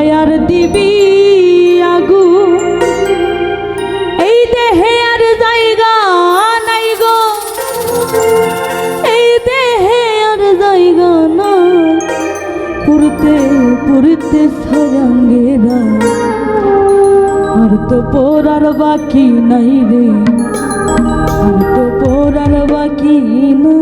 দিবি আগু। এই দেহে আর জায়গা নাই গো। এই দেহে আর জায়গা না পুরতে পুরতে সারাঙ্গেরা আর তো পড়ার বাকি নাই রে। আর তো পড়ার বাকি না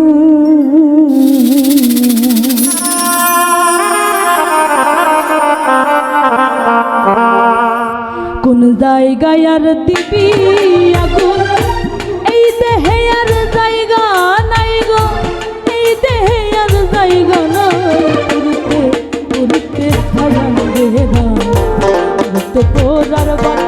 জায়গায় আর দিবি আগুন? এই দেহে আর জায়গা নাই গো। এই দেহে আর জায়গা নাই। উড়তে উড়তে খাজান দেহরা তো পোরার বাকি নাই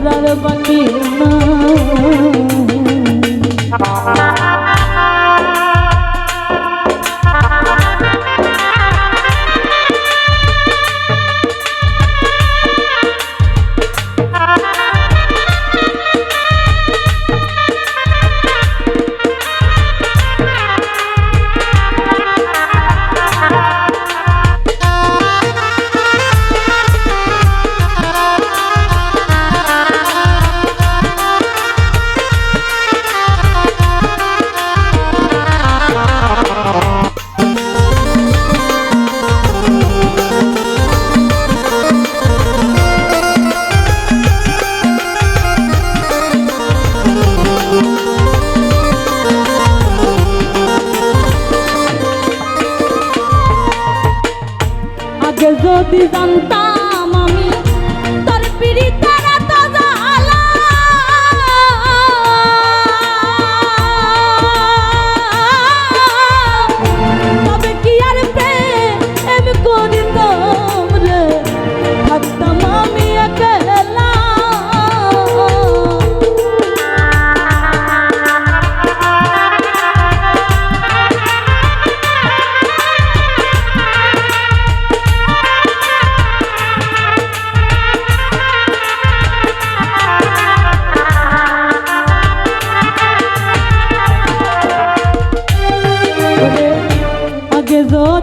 পড়ার বাকি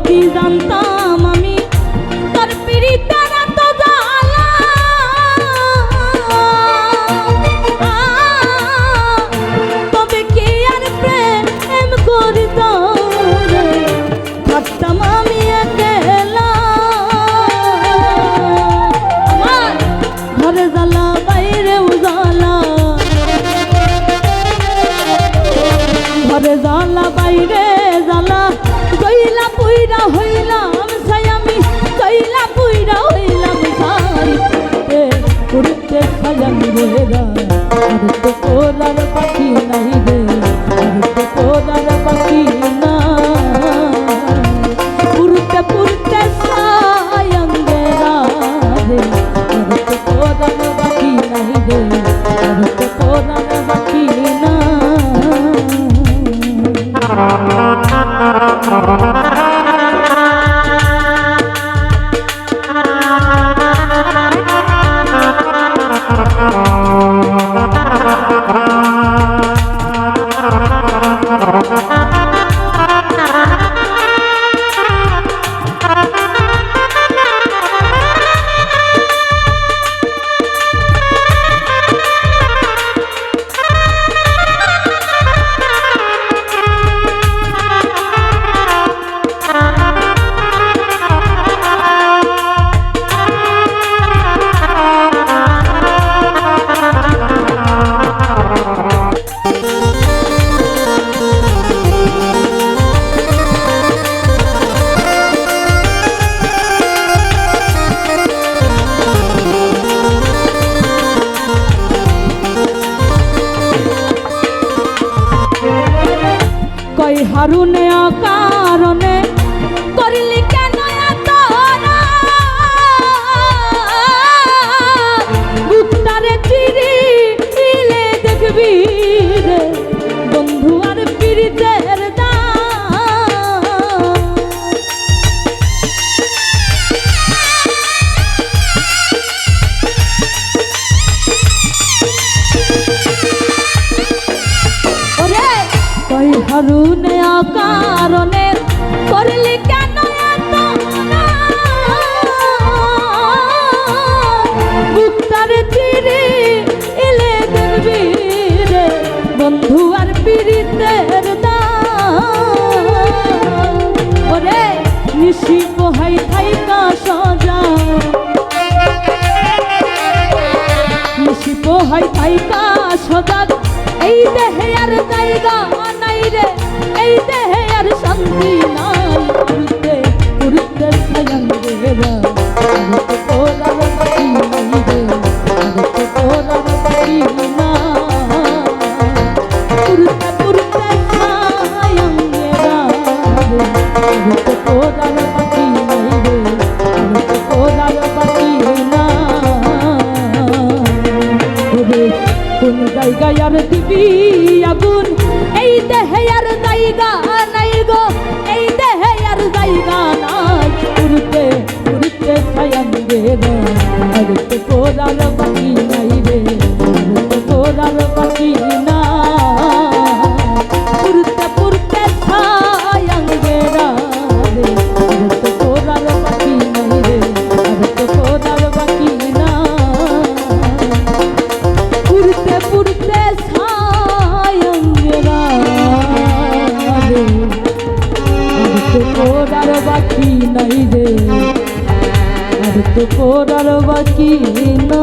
কি জানতাম। হারুনে অকারণে করলি নিশি পোহাই থাইকা সজা। মিশি পোহাই থাইকা সজাগ এই দেহে আর জায়গা নাই রে, এই দেহে আর শান্তি নাই। পুরুতে পুরুতে সায়ঙ্গেরা তোরার কোন জায়গায় আর দিবি আগুন। এই দেহে আর জায়গা নাই গো। এই দেহে আর জায়গা নাই। উড়তে উড়তে ছায়া রে আর তো কোরার বাকি নাই নাই রে। আর তো করার বাকি না